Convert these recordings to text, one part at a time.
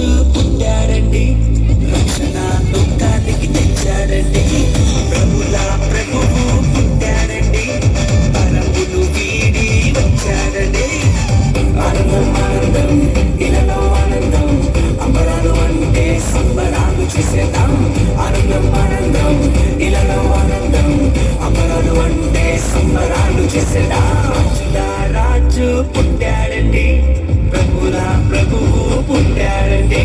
పుట్టారండి రక్షణ లోకానికి తెచ్చారండి. ప్రభుల ప్రభువు పుట్టారండి. పరములు వీడి వచ్చారండి. ఆనందం ఆనందం ఇలలో ఆనందం. అంబరాలు అంటే సంబరాలు చేసేద్దాం ఆనందం ఆనందం ఇలలో ఆనందం. అంబరాలు అంటే సంబరాలు చేసేదా. రాజు రాజు పుట్టాడండి. పుట్టాడండి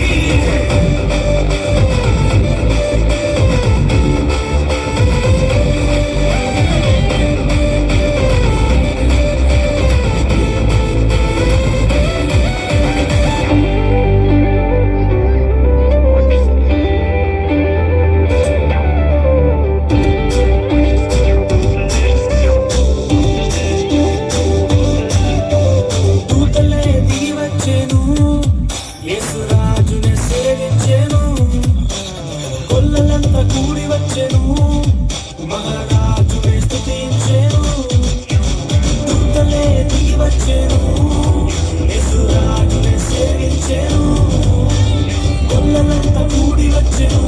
సేవించెను ఎదురాజులే సేవించెను కొల్లలంతా కూడి వచ్చెను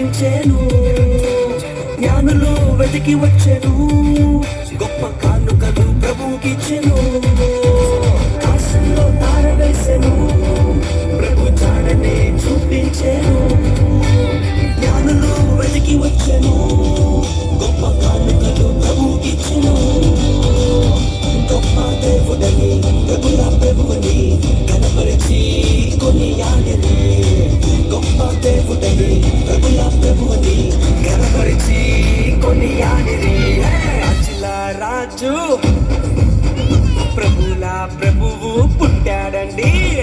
ప్రేమించేను జ్ఞానులో వెతికి వచ్చెను. గొప్ప కానుకలు ప్రభువుకిచ్చెను. కాశంలో తారవేసెను రాజు. ప్రభుల ప్రభువు పుట్టాడండి.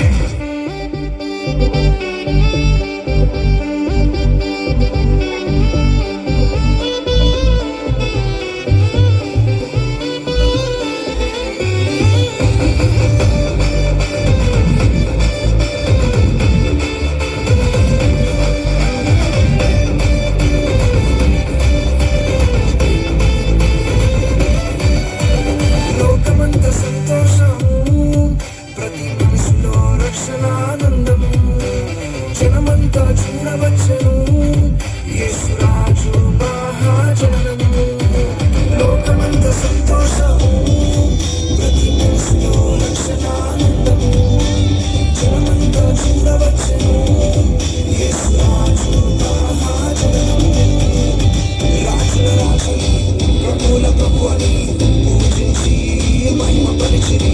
ప్రభువని పూజించి మహిమ పరిచిరి